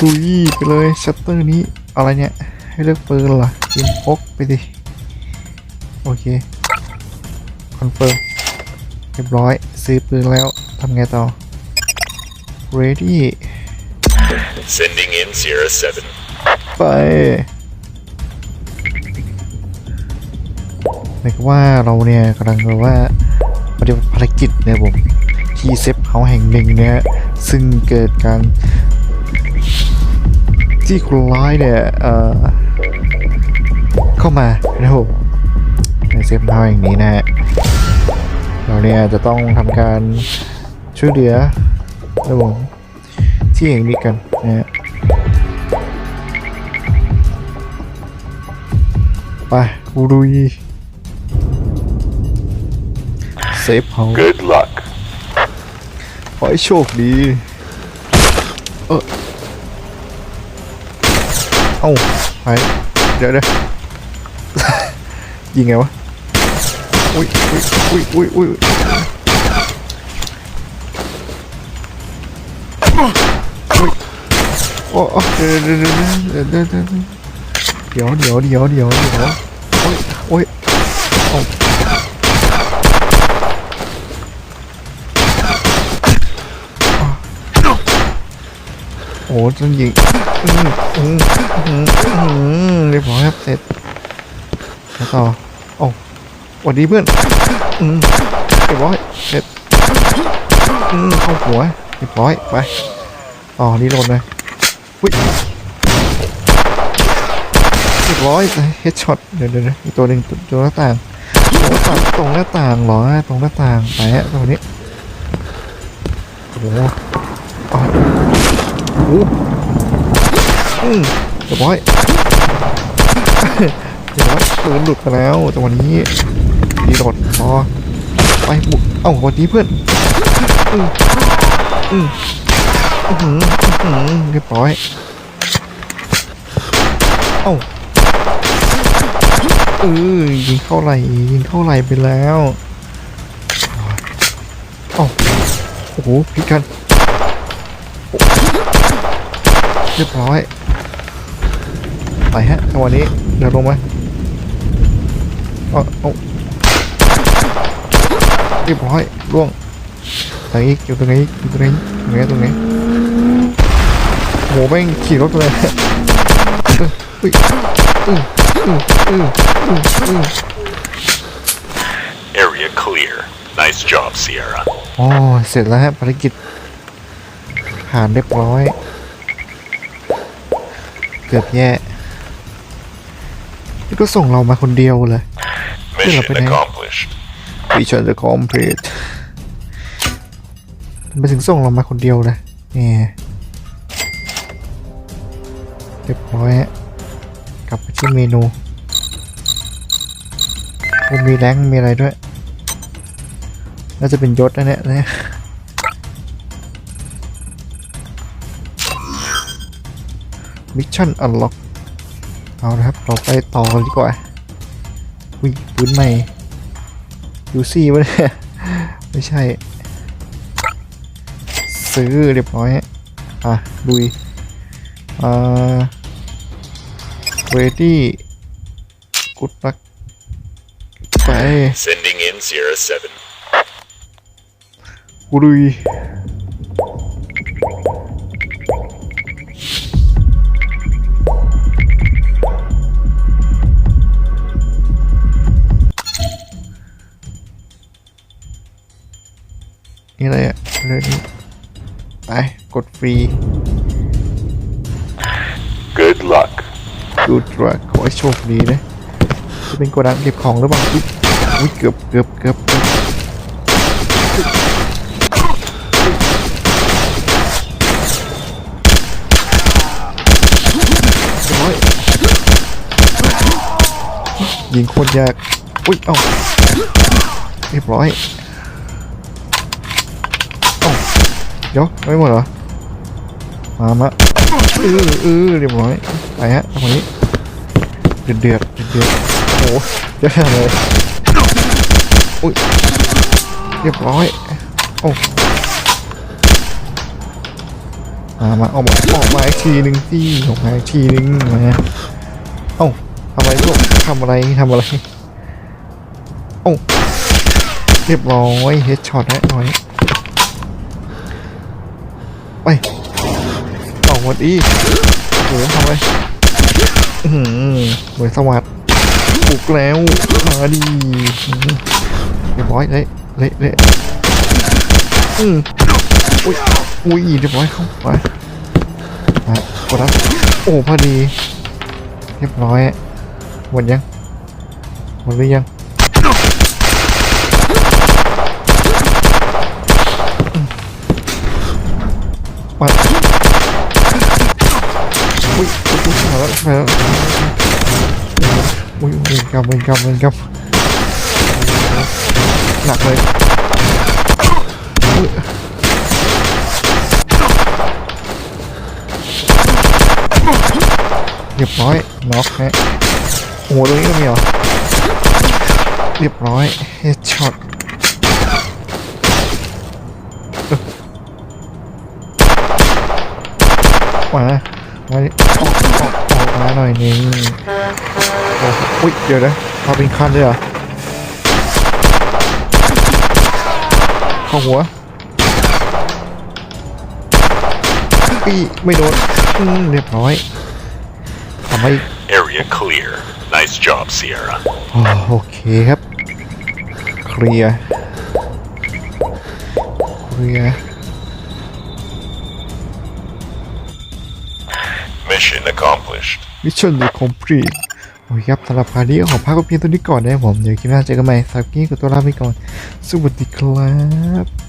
ดูยี่ไปเลยชัตเตอร์นี้อะไรเนี่ย ให้เลือกปืนเหรอยิงพกไปดิ โอเค คอนเฟิร์ม เรียบร้อย ซื้อปืนแล้วทำไงต่อ ready Sending in Sierra 7. ไปหมายความว่าเราเนี่ยกำลังแบบว่าปฏิบัติภารกิจเนี่ยผมที่เซฟเฮาส์แห่งหนึ่งเนี่ยซึ่งเกิดการ ที่คนร้ายเนี่ยเอ่อเข้ามานะครับผมในเซฟเฮาส์แห่งนี้นะฮะเราเนี่ยจะต้องทำการช่วยเหลือนะครับผมที่แห่งนี้กันนะฮะไปกูรุยเซฟเฮา Good luck. ขอให้โชคดีเออ Ô, phải đấy, rồi đây. Gì nghèo quá. Ui, ui, ui, ui, ui, ui. Ôi, ôi, Điều, điều, điều, điều, điều Ôi, ôi Ô. Ủa, nó gì? เรียบร้อยครับเสร็จแล้วต่อโอ้สวัสดีเพื่อนเรียบร้อยเสร็จเข้าหัวเรียบร้อยไปอ๋อนี่โดนเลยอุ้ยเรียบร้อยเฮดช็อตเดี๋ยวเดี๋ยวอีกตัวหนึ่งตัวหน้าต่างตรงหน้าต่างหรอตรงหน้าต่างไปฮะตรงนี้โอ้โห เรียบร้อยเรียบร้อยปืนหลุดไปแล้วจังหวะนี้ดีโดดพอไปบุกเอ้าวันนี้เพื่อนอืมอืมอื้อหืออื้อหือเรียบร้อยเอ้าเออยิงเข้าไหลยิงเข้าไหลไปแล้วเอ้าโอ้โหพิกันเรียบร้อย ไปฮะจังหวะนี้เดินลงมาเอาเอาเรียบร้อยล่วงไหนอีกอยู่ตรงไหนอีกอยู่ตรงไหนตรงไหนตรงไหนโหแม่งขี่รถเลยเออเฮ้ยอืออืออืออืออือ Area clear. Nice job, Sierra. อ๋อเสร็จแล้วฮะภารกิจผ่านเรียบร้อย เกือบแย่นี่ ก็ส่งเรามาคนเดียวเลย Mission Philippine. accomplished. วิชันจะคอมเพลตมันไปถึงส่งเรามาคนเดียวเลยนี่เรียบร้อยฮะกลับไปที่เมนูโอ้มีแรงค์มีอะไรด้วย น่าจะเป็นยศนะเนี่ยเนี่ยมิชชั่นอันล็อก เอาละครับเราไปต่อกันดีกว่าอุ้ยปืนใหม่ยูซี่วะเนี่ยไม่ใช่ ซื้อเรียบร้อยฮะอะลุยอ่าเวดี้กุดลักไป Sending in Sierra 7. กูลุย นี่อะไรอะเรื่องนี้ไปกดฟรี Good luck. ดูดรักขอให้โชคดีนะจะเป็นโกดังเก็บของหรือเปล่าอุ๊ยอุ๊ยเกือบเกือบเกือบเกือบเรียบร้อยยิงโคตรยาก อุ้ยเอ้าเรียบร้อย เอ้า เดี๋ยวไม่หมดเหรอ มามาเออเออเรียบร้อยไปฮะทางนี้ เดือดเดือดเดือดโอ้โหเยอะขนาดเลยอุ้ยเรียบร้อยโอ้มามาออกมาออกมาอีกทีหนึ่งสิออกมาอีกทีหนึ่งมาเอ้าทำอะไรลูกทำอะไรทำอะไรเอ้าเรียบร้อยเฮดช็อตแล้วหน่อย ไปออกหมดอีโหทำไรอือหือนสวัสดิ์ปลุกแล้วมาดีเรียบร้อยเละเละเละอืมอุ้ยอุ้ยเรียบร้อยเข้าไปมากดรับโอ้พอดี เรียบร้อยหมดยังหมดหรือยัง มาอุ้ยอุ้ยมาแล้วมาแล้วอุ้ยเวรกรรมเวรกรรมเวรกรรมหนักเลยอุ๊ยเรียบร้อยน็อกฮะโอ้โหตรงนี้ก็มีเหรอเรียบร้อยเฮดช็อต มามาดิออกออกออกมาหน่อยนึงโอ้โหอุ้ยเดี๋ยวนะมาเป็นคันเลยเหรอเข้าหัวปีไม่โดนอืมเรียบร้อยทำให้ Area clear. Nice job, Sierra. อ๋อโอเคครับ เคลียร์เคลียร์ Mission accomplished. มิชชั่นดีคอมพลีทโอเคครับสำหรับคราวนี้ขอพักไว้เพียงตัวนี้ก่อนนะครับผม เดี๋ยวคลิปหน้าเจอกันใหม่สำหรับคลิปนี้กับตัวลาไปก่อน สวัสดีครับ